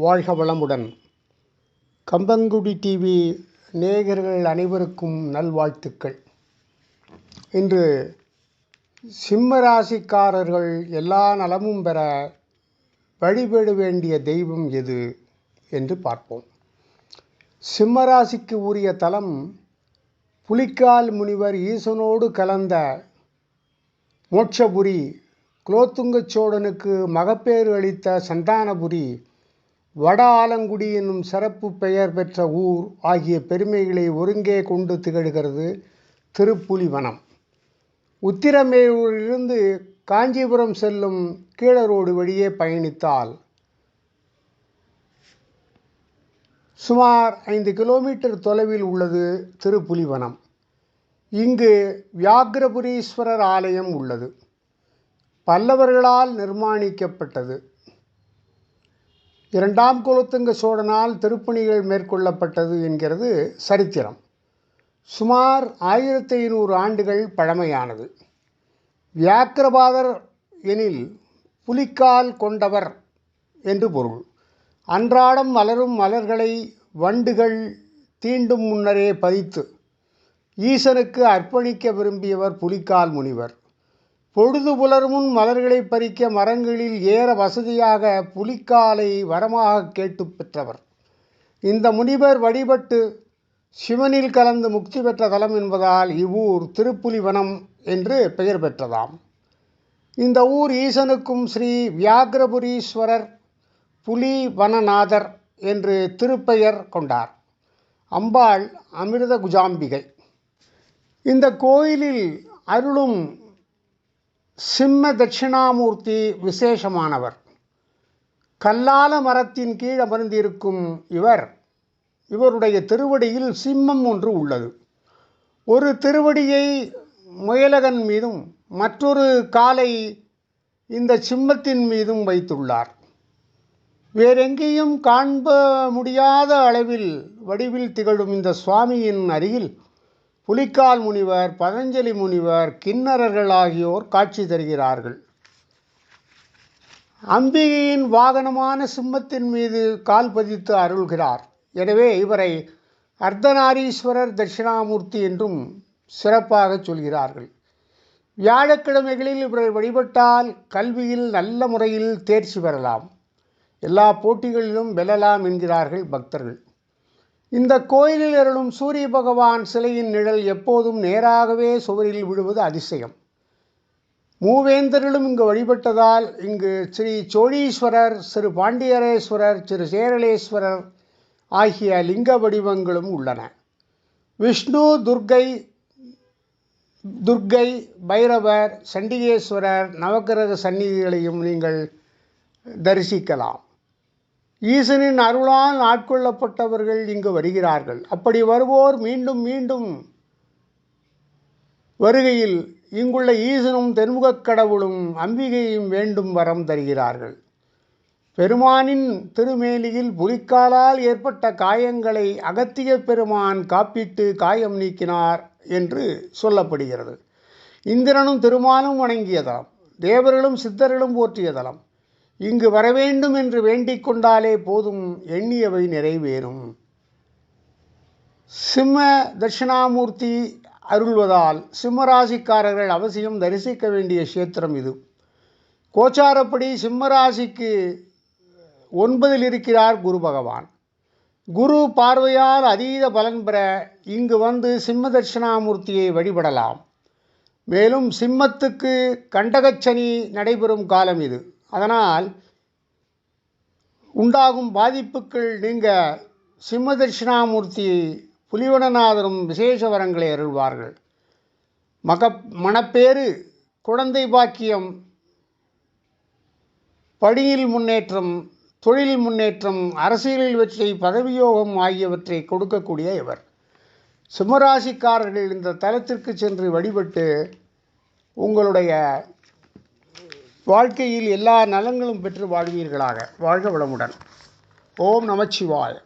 வாழ்க வளமுடன். கம்பங்குடி டிவி நேயர்கள் அனைவருக்கும் நல்வாழ்த்துக்கள். இன்று சிம்ம ராசிக்காரர்கள் எல்லா நலமும் பெற வழிபட வேண்டிய தெய்வம் எது என்று பார்ப்போம். சிம்ம ராசிக்கு உரிய தலம் புலிக்கால் முனிவர் ஈசனோடு கலந்த மோட்சபுரி குலோத்துங்க சோழனுக்கு மகப்பேறு அளித்த சந்தானபுரி வட ஆலங்குடி என்னும் சிறப்பு பெயர் பெற்ற ஊர் ஆகிய பெருமைகளை ஒருங்கே கொண்டு திகழ்கிறது திருப்புலிவனம். உத்திரமேரூரிலிருந்து காஞ்சிபுரம் செல்லும் கீழரோடு வழியே பயணித்தால் சுமார் ஐந்து கிலோமீட்டர் தொலைவில் உள்ளது திருப்புலிவனம். இங்கு வியாகிரபுரீஸ்வரர் ஆலயம் உள்ளது. பல்லவர்களால் நிர்மாணிக்கப்பட்டது. இரண்டாம் குலோத்துங்க சோழனால் திருப்பணிகள் மேற்கொள்ளப்பட்டது என்கிறது சரித்திரம். சுமார் ஆயிரத்தி ஐநூறு ஆண்டுகள் பழமையானது. வியாக்கிரபாதர் எனில் புலிக்கால் கொண்டவர் என்று பொருள். அன்றாடம் மலரும் மலர்களை வண்டுகள் தீண்டும் முன்னரே பதித்து ஈசனுக்கு அர்ப்பணிக்க விரும்பியவர் புலிக்கால் முனிவர். பொழுது புலர்முன் மலர்களை பறிக்க மரங்களில் ஏற வசதியாக புலிக்காலை வரமாக கேட்டு பெற்றவர். இந்த முனிவர் வழிபட்டு சிவனில் கலந்து முக்தி பெற்ற தலம் என்பதால் இவ்வூர் திருப்புலிவனம் என்று பெயர் பெற்றதாம். இந்த ஊர் ஈசனுக்கும் ஸ்ரீ வியாகிரபுரீஸ்வரர் புலி வனநாதர் என்று திருப்பெயர் கொண்டார். அம்பாள் அமிர்த குஜாம்பிகை. இந்த கோயிலில் அருளும் சிம்ம தட்சிணாமூர்த்தி விசேஷமானவர். கல்லால மரத்தின் கீழ் அமர்ந்திருக்கும் இவர் இவருடைய திருவடியில் சிம்மம் ஒன்று உள்ளது. ஒரு திருவடியை முயலகன் மீதும் மற்றொரு காலை இந்த சிம்மத்தின் மீதும் வைத்துள்ளார். வேறெங்கேயும் காண்ப முடியாத அளவில் வடிவில் திகழும் இந்த சுவாமியின் அருகில் புலிக்கால் முனிவர் பதஞ்சலி முனிவர் கிண்ணறர்கள் ஆகியோர் காட்சி தருகிறார்கள். அம்பிகையின் வாகனமான சிம்மத்தின் மீது கால் பதித்து அருள்கிறார். எனவே இவரை அர்த்தநாரீஸ்வரர் தட்சிணாமூர்த்தி என்றும் சிறப்பாக சொல்கிறார்கள். வியாழக்கிழமைகளில் இவரை வழிபட்டால் கல்வியில் நல்ல முறையில் தேர்ச்சி பெறலாம். எல்லா போட்டிகளிலும் வெல்லலாம் என்கிறார்கள் பக்தர்கள். இந்த கோயிலில் அருளும் சூரிய பகவான் சிலையின் நிழல் எப்போதும் நேராகவே சுவரில் விழுவது அதிசயம். மூவேந்தர்களும் இங்கு வழிபட்டதால் இங்கு ஸ்ரீ சோழீஸ்வரர் சிறு பாண்டியரேஸ்வரர் சிறு சேரலேஸ்வரர் ஆகிய லிங்க வடிவங்களும் உள்ளன. விஷ்ணு துர்க்கை துர்க்கை பைரவர் சண்டிகேஸ்வரர் நவக்கிரக சந்நிதிகளையும் நீங்கள் தரிசிக்கலாம். ஈசனின் அருளால் ஆட்கொள்ளப்பட்டவர்கள் இங்கு வருகிறார்கள். அப்படி வருவோர் மீண்டும் மீண்டும் வருகையில் இங்குள்ள ஈசனும் தென்முகக் கடவுளும் அம்பிகையும் வேண்டும் வரம் தருகிறார்கள். பெருமானின் திருமேனியில் புலிக்காலால் ஏற்பட்ட காயங்களை அகத்திய பெருமான் காப்பிட்டு காயம் நீக்கினார் என்று சொல்லப்படுகிறது. இந்திரனும் திருமாலும் வணங்கியதலம் தேவர்களும் சித்தர்களும் போற்றியதலம் இங்கு வரவேண்டும் என்று வேண்டிக் கொண்டாலே போதும் எண்ணியவை நிறைவேறும். சிம்ம தட்சிணாமூர்த்தி அருள்வதால் சிம்மராசிக்காரர்கள் அவசியம் தரிசிக்க வேண்டிய கஷேத்திரம் இது. கோச்சாரப்படி சிம்மராசிக்கு ஒன்பதில் இருக்கிறார் குரு பகவான். குரு பார்வையால் அதீத பலன் பெற இங்கு வந்து சிம்ம தட்சிணாமூர்த்தியை வழிபடலாம். மேலும் சிம்மத்துக்கு கண்டகச்சனி நடைபெறும் காலம் இது. அதனால் உண்டாகும் பாதிப்புகள் நீங்க சிம்ம தட்சிணாமூர்த்தி புலிவனநாதரும் விசேஷ வரங்களை அருள்வார்கள். மக மணப்பேறு குழந்தை பாக்கியம் பணியில் முன்னேற்றம் தொழில் முன்னேற்றம் அரசியலில் வெற்றி பதவியோகம் ஆகியவற்றை கொடுக்கக்கூடிய இவர். சிம்மராசிக்காரர்கள் இந்த தலத்திற்கு சென்று வழிபட்டு உங்களுடைய வாழ்க்கையில் எல்லா நலன்களும் பெற்று வாழ்வீர்களாக. வாழ்க வளமுடன். ஓம் நமச்சிவாய.